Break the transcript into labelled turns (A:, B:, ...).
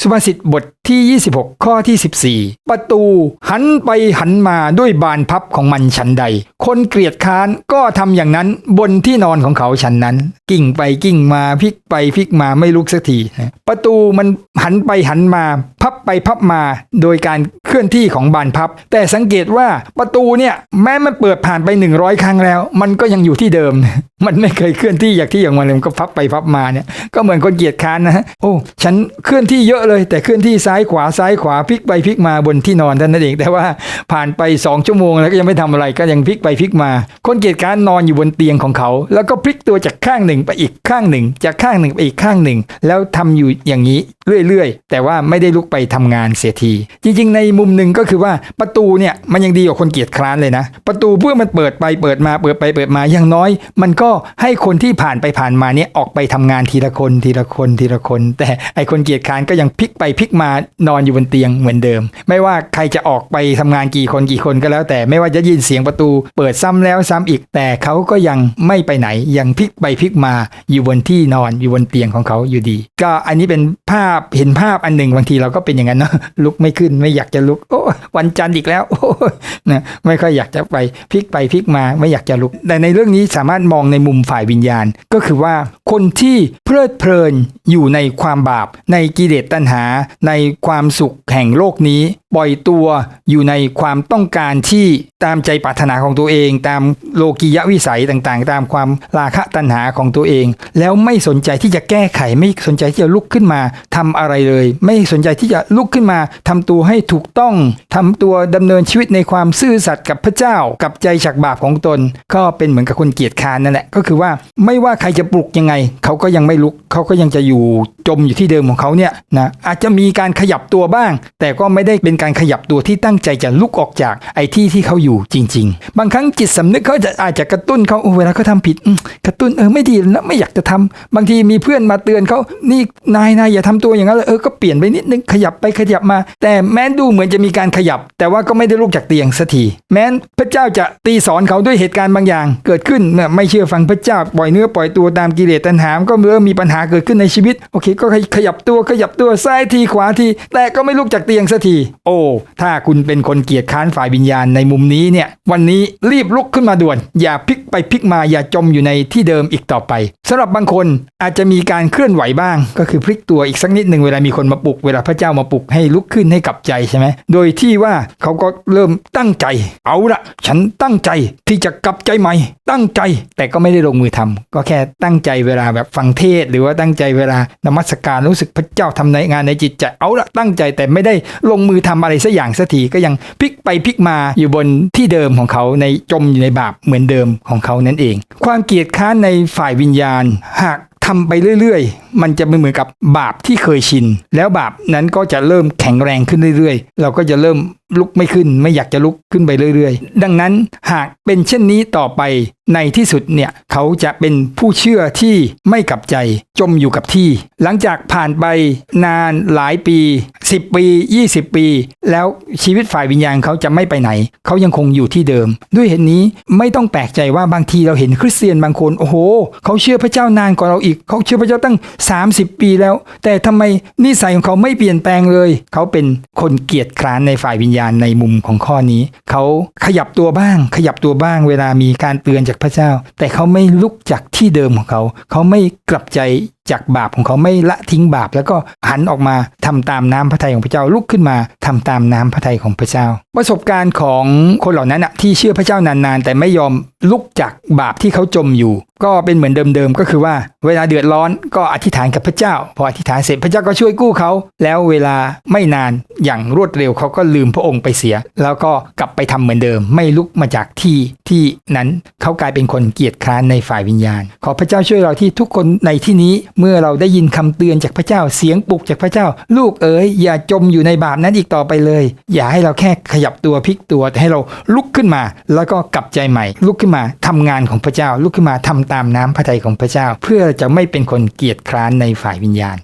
A: สุภาษิตบท ที่ 26 ข้อที่ 14 ประตูหันไปหันมาด้วยบานพับของมันฉันใด คนเกลียดค้านก็ทำอย่างนั้นบนที่นอนของเขาฉันนั้น กิ่งไปกิ่งมาพลิกไปพลิกมาไม่ลุกสักที ประตูมันหันไปหันมา พับไปพับมาโดยการเคลื่อนที่ของบานพับ แต่สังเกตว่าประตูเนี่ยแม้มันเปิดผ่านไป 100 ครั้งแล้ว มันก็ยังอยู่ที่เดิม มันไม่เคยเคลื่อนที่อย่างที่อย่างมันเลยมันก็พับไปพับมาเนี่ยก็เหมือนคนเกียจค้านนะฮะโอ้ฉันเคลื่อนที่เยอะเลย แต่เคลื่อนที่ซ้ายขวาซ้ายขวาพลิกไปพลิกมาบนที่นอนท่านนั่นเอง แต่ว่าผ่านไปสองชั่วโมงแล้วก็ยังไม่ทำอะไรก็ยังพลิกไปพลิกมา คนเกียรติการนอนอยู่บนเตียงของเขา แล้วก็พลิกตัวจากข้างหนึ่งไปอีกข้างหนึ่ง จากข้างหนึ่งไปอีกข้างหนึ่ง แล้วทำอยู่อย่างนี้ เรื่อยๆ แต่ว่าไม่ได้ลุกไปทำงานเสียที จริงๆ ในมุมหนึ่งก็คือว่าประตูเนี่ยมันยังดีกว่าคนเกียจคร้านเลยนะ ประตูเพื่อมันเปิดไปเปิดมาเปิดไปเปิดมาอย่างน้อย มันก็ให้คนที่ผ่านไปผ่านมาเนี่ยออกไปทำงานทีละคนทีละคนทีละคน แต่ไอคนเกียจคร้านก็ยังพลิกไปพลิกมานอนอยู่บนเตียงเหมือนเดิม ไม่ว่าใครจะออกไปทำงานกี่คนกี่คนก็แล้ว แต่ไม่ว่าจะยินเสียงประตู เปิดซ้ำแล้วซ้ำอีกแต่เขาก็ยังไม่ไปไหนยังพลิกไปพลิกมาอยู่บนที่นอนอยู่บนเตียงของเขาอยู่ดี ก็อันนี้เป็นภาพเห็นภาพอันหนึ่งบางทีเราก็เป็นอย่างนั้นเนาะลุกไม่ขึ้นไม่อยากจะลุก โอ้วันจันทร์อีกแล้วโอ้นะไม่ค่อยอยากจะไปพลิกไปพลิกมาไม่อยากจะลุก แต่ในเรื่องนี้สามารถมองในมุมฝ่ายวิญญาณ ก็คือว่าคนที่เพลิดเพลินอยู่ในความบาป ในกิเลสตัณหา ในความสุขแห่งโลกนี้ ปล่อยตัวอยู่ในความต้องการที่ตามใจปรารถนาของตัวเอง ตามโลกียวิสัยต่างๆ ตามความราคะตัณหาของตัวเอง แล้วไม่สนใจที่จะแก้ไขไม่สนใจที่จะลุกขึ้นมาทำอะไรเลย ไม่สนใจที่จะลุกขึ้นมาทำตัวให้ถูกต้องทำตัวดำเนินชีวิตในความซื่อสัตย์กับพระเจ้ากับใจฉักบาปของตน ก็เป็นเหมือนกับคนเกียจคร้านนั่นแหละก็คือว่าไม่ว่าใครจะปลุกยังไง เขาก็ยังไม่ลุกเขาก็ยังจะอยู่จมอยู่ที่เดิมของเขาเนี่ยนะอาจจะมีการขยับตัวบ้าง แต่ก็ไม่ได้เป็นการขยับตัวที่ตั้งใจจะลุกออกจากไอ้ที่ที่เขาอยู่จริง ๆ บางครั้งจิตสำนึกเขาจะอาจจะกระตุ้นเขาเวลาเขาทำผิดกระตุ้นเออไม่ดีนะไม่อยากจะทำบางทีมีเพื่อนมาเตือนเขานี่นายนายอย่าทำตัวอย่างนั้นเลยเออก็เปลี่ยนไปนิดนึงขยับไปขยับมา แต่แม้ดูเหมือนจะมีการขยับ แต่ว่าก็ไม่ได้ลุกจากเตียงสักทีแม้พระเจ้าจะตีสอนเขาด้วยเหตุการณ์บางอย่าง เกิดขึ้นเนี่ยไม่เชื่อฟังพระเจ้าปล่อยเนื้อปล่อยตัวตามกิเลสตัณหาก็เริ่มมีปัญหาเกิดขึ้นในชีวิตโอเคก็ขยับตัวขยับตัวซ้ายทีขวาที แต่ก็ไม่ลุกจากเตียงสักที โอ้ ถ้าคุณเป็นคนเกียจค้านฝ่ายวิญญาณในมุมนี้เนี่ย วันนี้รีบลุกขึ้นมาด่วน อย่าพลิกไปพลิกมาอย่าจมอยู่ในที่เดิมอีกต่อไปสำหรับบางคนอาจจะมีการเคลื่อนไหวบ้าง ก็คือพลิกตัวอีกสักนิดหนึ่งเวลามีคนมาปลุกเวลาพระเจ้ามาปลุกให้ลุกขึ้นให้กลับใจใช่ไหมโดยที่ว่าเขาก็เริ่มตั้งใจ เอาละฉันตั้งใจที่จะกลับใจใหม่ ตั้งใจแต่ก็ไม่ได้ลงมือทำก็แค่ตั้งใจเวลาแบบฟังเทศหรือว่าตั้งใจเวลานมัสการรู้สึกพระเจ้าทำในงานในจิตใจเอาละตั้งใจแต่ไม่ได้ลงมือทำอะไรสักอย่างสักทีก็ยังพลิกไปพลิกมาอยู่บนที่เดิมของเขาในจมอยู่ในบาปเหมือนเดิมของเขานั่นเอง ความเกลียดค้านในฝ่ายวิญญาณ หาก ทำไปเรื่อยๆ มันจะไม่เหมือนกับบาปที่เคยชิน แล้วบาปนั้นก็จะเริ่มแข็งแรงขึ้นเรื่อยๆ เราก็จะเริ่มลุกไม่ขึ้น ไม่อยากจะลุกขึ้นไปเรื่อยๆ ดังนั้นหากเป็นเช่นนี้ต่อไปในที่สุดเนี่ยเขาจะเป็นผู้เชื่อที่ไม่กลับใจจมอยู่กับที่ หลังจากผ่านไปนานหลายปี 10 ปี 20 ปี แล้วชีวิตฝ่ายวิญญาณเขาจะไม่ไปไหน เขายังคงอยู่ที่เดิม ด้วยเหตุนนี้ไม่ต้องแปลกใจว่าบางทีเราเห็นคริสเตียนบางคนโอ้โห เขาเชื่อพระเจ้านานกว่าเราอีกเขาเชื่อพระเจ้าตั้ง 30 ปีแล้ว แต่ทำไมนิสัยของเขาไม่เปลี่ยนแปลงเลย เขาเป็นคนเกียจคร้านในฝ่ายวิญญาณในมุมของข้อนี้ เขาขยับตัวบ้าง ขยับตัวบ้างเวลามีการเตือนจากพระเจ้า แต่เขาไม่ลุกจากที่เดิมของเขา เขาไม่กลับใจจากบาปของเขาไม่ละทิ้งบาป แล้วก็หันออกมาทำตามน้ำพระทัยของพระเจ้าลุกขึ้นมาทำตามน้ำพระทัยของพระเจ้า ประสบการณ์ของคนเหล่านั้นที่เชื่อพระเจ้านานๆ แต่ไม่ยอมลุกจากบาปที่เขาจมอยู่ ก็เป็นเหมือนเดิมๆก็คือว่า เวลาเดือดร้อนก็อธิษฐานกับพระเจ้า พออธิษฐานเสร็จพระเจ้าก็ช่วยกู้เขา แล้วเวลาไม่นานอย่างรวดเร็วเขาก็ลืมพระองค์ไปเสีย แล้วก็กลับไปทำเหมือนเดิม ไม่ลุกมาจากที่ที่นั้นเขากลายเป็นคนเกียจคร้านในฝ่ายวิญญาณ ขอพระเจ้าช่วยเราที่ทุกคนในที่นี้เมื่อเราได้ยินคำเตือนจากพระเจ้าเสียงปลุกจากพระเจ้า ลูกเอ๋ยอย่าจมอยู่ในบาปนั้นอีกต่อไปเลย อย่าให้เราแค่ขยับตัวพลิกตัวแต่ให้เราลุกขึ้นมา แล้วก็กลับใจใหม่ ลุกขึ้นมาทำงานของพระเจ้า ลุกขึ้นมาทำตามน้ำพระทัยของพระเจ้า เพื่อจะไม่เป็นคนเกียจคร้านในฝ่ายวิญญาณ